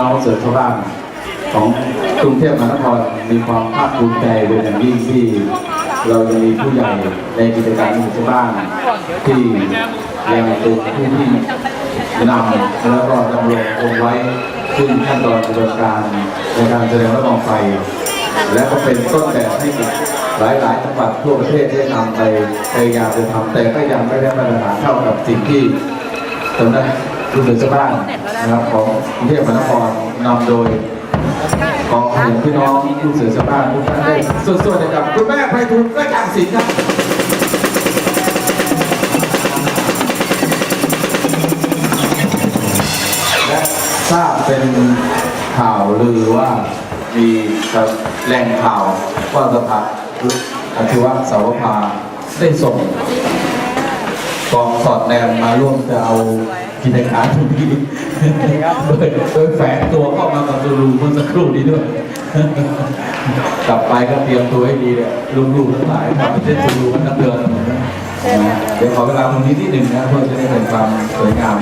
เราเสือชาวบ้านของกรุงเทพมหานครมีความภาคภูมิใจเป็นอย่างยิ่งที่ เราจะมีผู้ใหญ่ในกิจการของชาวบ้านที่ยังเป็นผู้ที่นำแล้วก็ดำรงคงไว้ซึ่งขั้นตอนกระบวนการในการแสดงละครไฟ และก็เป็นต้นแบบให้กับหลายจังหวัดทั่วประเทศได้นำไปพยายามจะทำแต่ก็ยังไม่ได้มาตรฐานเท่ากับสิ่งที่สำนัก รุ่นเดือชาวบ้านนะครับของกรุงเทพมหานครนำโดยกองขยงพี่น้องผู้เสือชาวบ้านทุกท่านได้ส่วนๆนะครับคุณแม่ไพฑูรย์กระจางสินครับและทราบเป็นข่าวลือว่ามีแหล่งข่าวว่าสภาอาชีวะสาวภาได้ส่งกองสอดแนมมาร่วมจะเอา กิจการทุกทีโดยโดยแฝงตัวเข้ามากับตูรูเมื่อสักครู่นี้ด้วย กลับไปก็เตรียมตัวให้ดีเลยลูกๆทั้งหลายทำประเทศตูรูกันทั้งเดินเดี๋ยวขอเวลาตรงนี้ที่หนึ่งนะเพื่อจะได้เห็นความสวยงาม